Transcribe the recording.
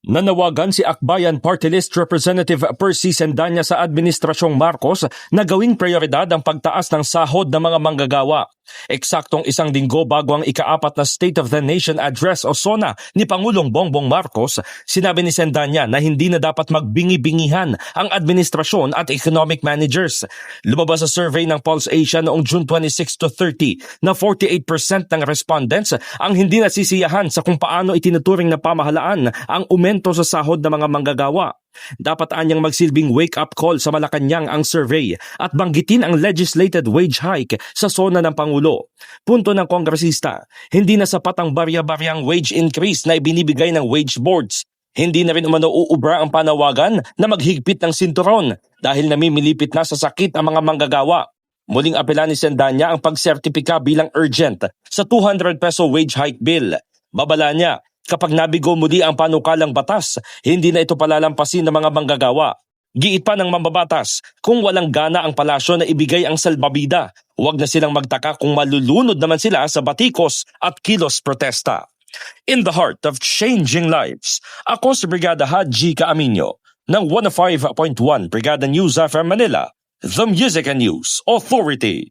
Nanawagan si Akbayan Party List Representative Percy Sendanya sa Administrasyong Marcos na gawing prioridad ang pagtaas ng sahod ng mga manggagawa. Eksaktong isang linggo bago ang ikaapat na State of the Nation Address o SONA ni Pangulong Bongbong Marcos, sinabi ni Sendanya na hindi na dapat magbingi-bingihan ang administrasyon at economic managers. Lumabas sa survey ng Pulse Asia noong June 26 to 30 na 48% ng respondents ang hindi nasisiyahan sa kung paano itinuturing na pamahalaan ang aumento sa sahod ng mga manggagawa. Dapat anyang magsilbing wake-up call sa Malacanang ang survey at banggitin ang legislated wage hike sa sona ng Pangulo. Punto ng kongresista, hindi na sapat ang barya-baryang wage increase na ibinibigay ng wage boards. Hindi na rin umano uubra ang panawagan na maghigpit ng sinturon dahil namimilipit na sa sakit ang mga manggagawa. Muling apela ni Sendanya ang pagsertipika bilang urgent sa 200 peso wage hike bill. Babala niya, kapag nabigo muli ang panukalang batas, hindi na ito palalampasin ng mga manggagawa. Giit pa ng mambabatas, kung walang gana ang palasyo na ibigay ang salbabida, huwag na silang magtaka kung malulunod naman sila sa batikos at kilos protesta. In the heart of changing lives, ako si Brigada Haji Kaaminyo ng 105.1 Brigada News FM Manila, the Music and News Authority.